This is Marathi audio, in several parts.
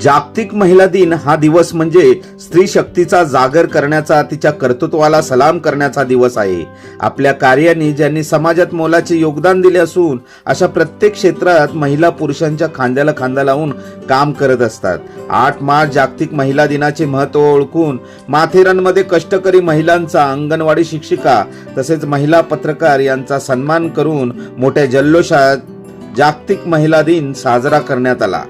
जागतिक महिला दिन हा दिवस म्हणजे स्त्री शक्तीचा जागर करण्याचा तिच्या कर्तृत्वाला सलाम करण्याचा दिवस आहे. आपल्या कार्याने ज्यांनी समाजात मोलाचे योगदान दिले असून अशा प्रत्येक क्षेत्रात महिला पुरुषांच्या खांद्याला खांदा लावून काम करत असतात. आठ मार्च जागतिक महिला दिनाचे महत्त्व ओळखून माथेरानमध्ये कष्टकरी महिलांचा अंगणवाडी शिक्षिका तसेच महिला पत्रकार यांचा सन्मान करून मोठ्या जल्लोषात जागतिक महिला दिन साजरा करण्यात आला.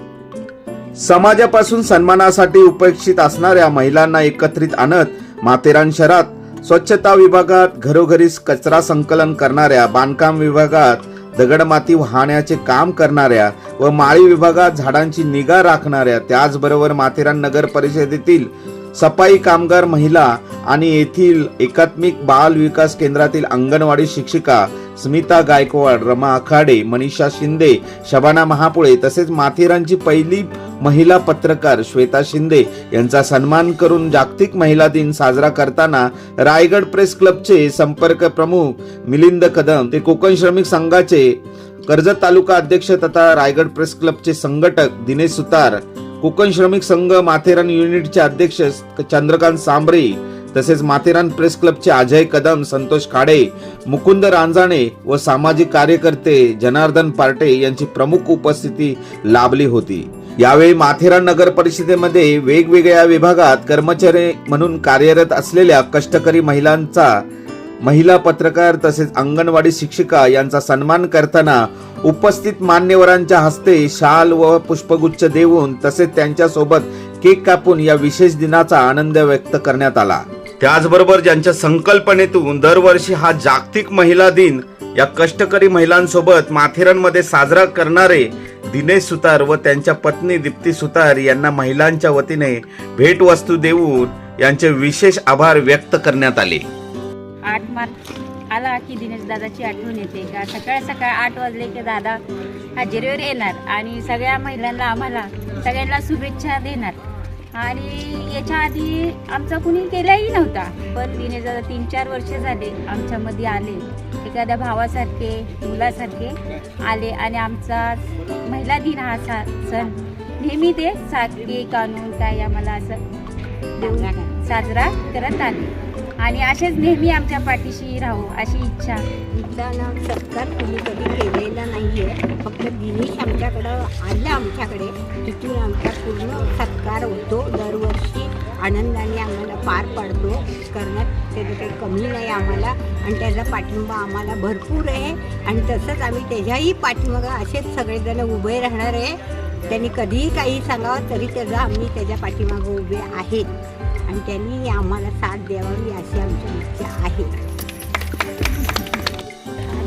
समाजापासून सन्मानासाठी उपेक्षित असणाऱ्या महिलांना एकत्रित आणत माथेरान शहरात स्वच्छता विभागात घरोघरी कचरा संकलन करणाऱ्या बांधकाम विभागात दगडमाती वाहण्याचे काम करणाऱ्या व माळी विभागात झाडांची निगा राखणाऱ्या त्याचबरोबर माथेरान नगर परिषदेतील सफाई कामगार महिला आणि येथील एकात्मिक बाल विकास केंद्रातील अंगणवाडी शिक्षिका स्मिता गायकवाड रमा आखाडे मनीषा शिंदे शबाना महापुळे तसेच माथेरानची पहिली महिला पत्रकार श्वेता शिंदे यांचा सन्मान करून जागतिक महिला दिन साजरा करताना रायगड प्रेस क्लबचे संपर्क प्रमुख मिलिंद कदम ते कोकण श्रमिक संघाचे कर्जत तालुका अध्यक्ष तथा रायगड प्रेस क्लबचे संघटक दिनेश सुतार कोकण श्रमिक संघ माथेरान युनिटचे अध्यक्ष चंद्रकांत सांबरे तसेच माथेरान प्रेस क्लबचे अजय कदम संतोष खाडे मुकुंद रांजाणे व सामाजिक कार्यकर्ते जनार्दन पार्टे यांची प्रमुख उपस्थिती लाभली होती. यावेळी माथेरान नगर परिषदेमध्ये वेगवेगळ्या विभागात कर्मचारी म्हणून कार्यरत असलेल्या कष्टकरी महिलांचा महिला पत्रकार तसेच अंगणवाडी शिक्षिका यांचा सन्मान करताना उपस्थित मान्यवरांच्या हस्ते शाल व पुष्पगुच्छ देऊन तसेच त्यांच्यासोबत केक कापून या विशेष दिनाचा आनंद व्यक्त करण्यात आला. त्याचबरोबर ज्यांच्या संकल्पनेतून दरवर्षी हा जागतिक महिला दिन या कष्टकरी महिलांसोबत माथेरानमध्ये साजरा करणारे दिनेश सुतार व त्यांच्या पत्नी दीप्ती सुतार यांना महिलांच्या वतीने भेटवस्तू देऊन यांचे विशेष आभार व्यक्त करण्यात आले. आठ मार्च आला की दिनेश दादाची आठवण येते का? सकाळ सकाळ आठ वाजले की दादा हजेरीवर येणार आणि सगळ्या महिलांना आम्हाला सगळ्यांना शुभेच्छा देणार. आणि याच्या आधी आमचा कुणी केलाही नव्हता पण दिनेश दादा तीन चार वर्ष झाले आमच्यामध्ये आले. एखाद्या भावासारखे मुलासारखे आले आणि आमचा महिला दिन हा सा सण नेहमी ते सारखे कानून काय आम्हाला असं देऊन साजरा करत आले. आणि असेच नेहमी आमच्या पाठीशी राहू अशी इच्छा. ना सत्कार कुणी कधी केलेला नाही आहे फक्त दिनेश आमच्याकडं आलं आमच्याकडे. तिथून आमचा पूर्ण सत्कार होतो. दरवर्षी आनंदाने आम्हाला पार पाडतो. करण्यात त्याचं काही कमी नाही आम्हाला. आणि त्याचा पाठिंबा आम्हाला भरपूर आहे. आणि तसंच आम्ही त्याच्याही पाठीमागं असेच सगळेजण उभे राहणार आहे. त्यांनी कधीही काही सांगावं तरी त्याचा आम्ही त्याच्या पाठीमागं उभे आहेत. आणि त्यांनी आम्हाला साथ द्यावी अशी आमची इच्छा आहे.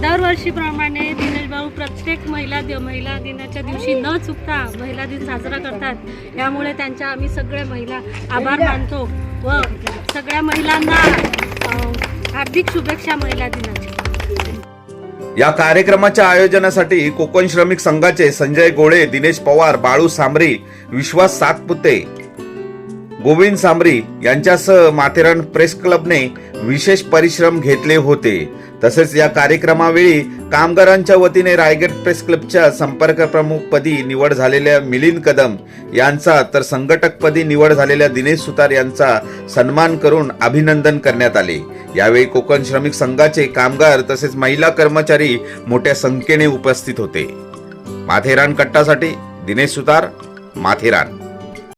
दरवर्षीप्रमाणे दिनेश भाऊ प्रत्येक महिला दि महिला दिनाच्या दिवशी न चुकता महिला दिन साजरा करतात. यामुळे त्यांच्या आम्ही सगळ्या महिला आभार मानतो व सगळ्या महिलांना हार्दिक शुभेच्छा महिला दिनाच्या. या कार्यक्रमाच्या आयोजनासाठी कोकण श्रमिक संघाचे संजय गोळे दिनेश पवार बाळू सांबरी विश्वास सातपुते गोविंद सांबरी यांच्यासह माथेरान प्रेस क्लबने विशेष परिश्रम घेतले होते. तसेच या कार्यक्रमावेळी कामगारांच्या वतीने रायगड प्रेस क्लबच्या संपर्क प्रमुख पदी निवड झालेल्या मिलिंद कदम यांचा तर संघटक पदी निवड झालेल्या दिनेश सुतार यांचा सन्मान करून अभिनंदन करण्यात आले. यावेळी कोकण श्रमिक संघाचे कामगार तसेच महिला कर्मचारी मोठ्या संख्येने उपस्थित होते. माथेरान कट्टासाठी दिनेश सुतार माथेरान.